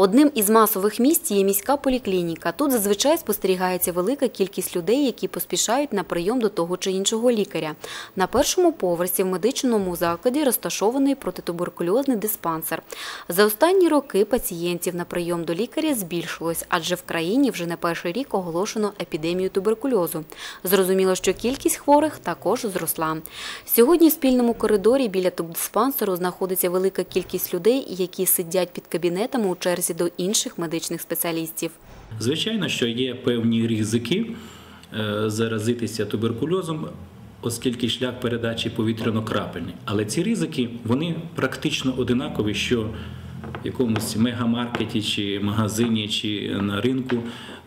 Одним із масових місць є міська поліклініка. Тут зазвичай спостерігається велика кількість людей, які поспішають на прийом до того чи іншого лікаря. На першому поверсі в медичному закладі розташований протитуберкульозний диспансер. За останні роки пацієнтів на прийом до лікаря збільшилось, адже в країні вже не перший рік оголошено епідемію туберкульозу. Зрозуміло, що кількість хворих також зросла. Сьогодні в спільному коридорі біля тубдиспансеру знаходиться велика кількість людей, які сидять під кабінетами у черзі до інших медичних спеціалістів. Звичайно, що є певні ризики е, заразитися туберкульозом, оскільки шлях передачі повітряно-крапельний. Але ці ризики вони практично одинакові, що якомусь мегамаркеті, чи магазині, чи на ринку.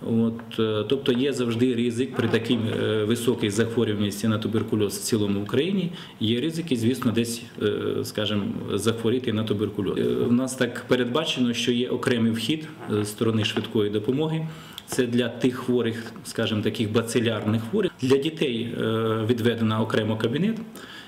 От, е, тобто є завжди ризик при такій е, високій захворюваності на туберкульоз в цілому Україні. Є ризики, звісно, десь, е, скажімо, захворіти на туберкульоз. У нас так передбачено, що є окремий вхід з сторони швидкої допомоги. Це для тих хворих, скажімо, таких бацилярних хворих. Для дітей відведено окремо кабінет,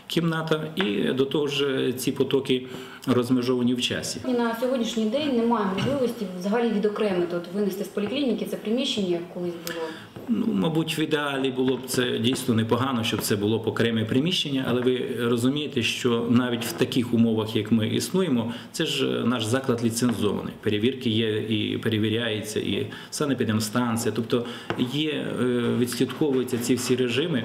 кімната, і до того ж ці потоки розмежовані в часі. На сьогоднішній день немає можливості взагалі відокремити, от винести з поліклініки це приміщення, як колись було. Ну, мабуть, в ідеалі було б це дійсно непогано, щоб це було б окреме приміщення, але ви розумієте, що навіть в таких умовах, як ми існуємо, це ж наш заклад ліцензований. Перевірки є і перевіряється, і санепідемстанція. Тобто є, е, відслідковуються ці всі режими.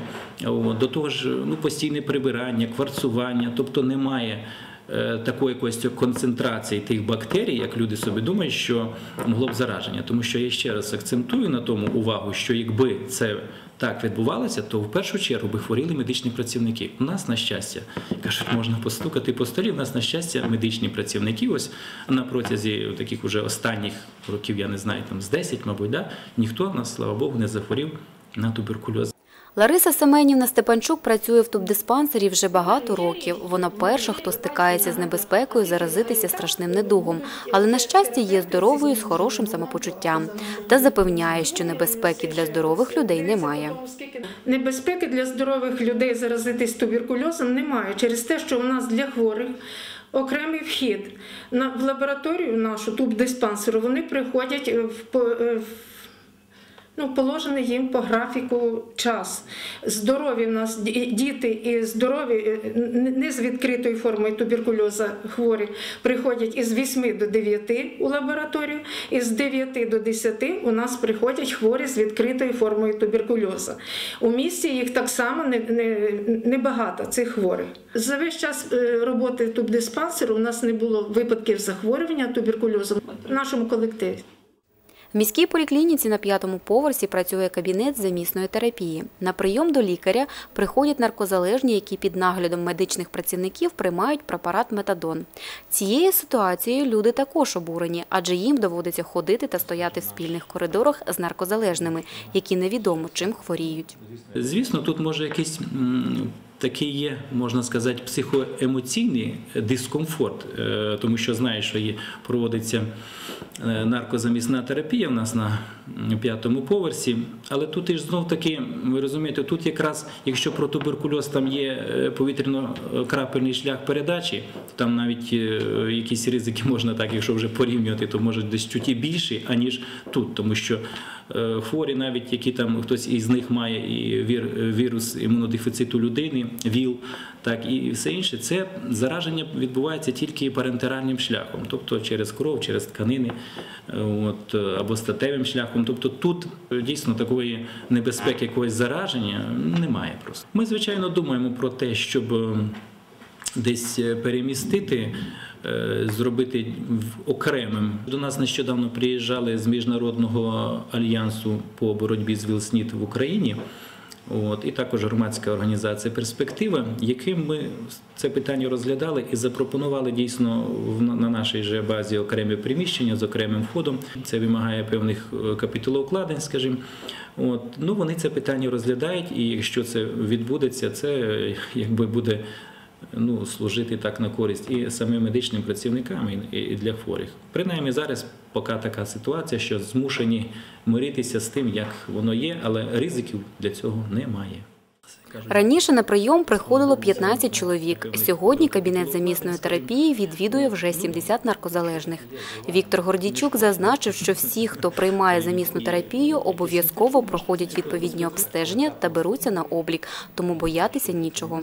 До того ж, ну, постійне прибирання, кварцування, тобто немає. е, Такої якоїсь концентрації тих бактерій, як люди собі думають, що могло б зараження. Тому що я ще раз акцентую на тому увагу, що якби це так відбувалося, то в першу чергу би хворіли медичні працівники. У нас, на щастя, кажуть, можна постукати по столі. У нас, на щастя, медичні працівники, ось на протязі таких уже останніх років, я не знаю, там з 10, мабуть, да, ніхто в нас, слава Богу, не захворів на туберкульоз. Лариса Семенівна Степанчук працює в тубдиспансері вже багато років. Вона перша, хто стикається з небезпекою заразитися страшним недугом, але на щастя є здоровою з хорошим самопочуттям та запевняє, що небезпеки для здорових людей немає. Небезпеки для здорових людей заразитись туберкульозом немає через те, що у нас для хворих окремий вхід на в лабораторію нашу тубдиспансеру. Вони приходять е, в е, в Ну, положений їм по графіку час. Здорові в нас діти і здорові е, не з відкритою формою туберкульоза хворі приходять із 8 до 9 у лабораторію, і з 9 до 10 у нас приходять хворі з відкритою формою туберкульоза. У місті їх так само не, не, небагато цих хворих. За весь час е, роботи тубдиспансеру у нас не було випадків захворювання туберкульозом в нашому колективі. В міській поліклініці на п'ятому поверсі працює кабінет замісної терапії. На прийом до лікаря приходять наркозалежні, які під наглядом медичних працівників приймають препарат метадон. Цією ситуацією люди також обурені, адже їм доводиться ходити та стояти в спільних коридорах з наркозалежними, які невідомо чим хворіють. Звісно, тут може якийсь такий є, можна сказати, психоемоційний дискомфорт, е, тому що знаєш, що проводиться е, наркозамісна терапія в нас на п'ятому поверсі. Але тут і ж знов таки, ви розумієте, тут якраз, якщо про туберкульоз там є е, повітряно-крапельний шлях передачі, там навіть е, якісь ризики можна так, якщо вже порівнювати, то може десь чуть більші, аніж тут, тому що е, хворі, навіть які там хтось із них має і вір, вірус імунодефіциту людини, ВІЛ, так і все інше, це зараження відбувається тільки парентеральним шляхом, тобто через кров, через тканини, от, або статевим шляхом. Тобто тут е, дійсно такої небезпеки якогось зараження немає просто. Ми, звичайно, думаємо про те, щоб. е, десь е, перемістити, зробити окремим. До нас нещодавно приїжджали з міжнародного альянсу по боротьбі з ВІЛ-СНІД в Україні. От, і також громадська організація Перспектива, яким ми це питання розглядали і запропонували дійсно на нашій же базі окремі приміщення з окремим входом. Це вимагає певних е, капіталоукладень, скажімо. От, ну, вони це питання розглядають, і якщо це відбудеться, це е, якби буде ну, служити так на користь і самим медичним працівникам, і для хворих. Принаймні зараз поки така ситуація, що змушені миритися з тим, як воно є, але ризиків для цього немає. Раніше на прийом приходило 15 чоловік. Сьогодні кабінет замісної терапії відвідує вже 70 наркозалежних. Віктор Гордійчук зазначив, що всі, хто приймає замісну терапію, обов'язково проходять відповідні обстеження та беруться на облік, тому боятися нічого.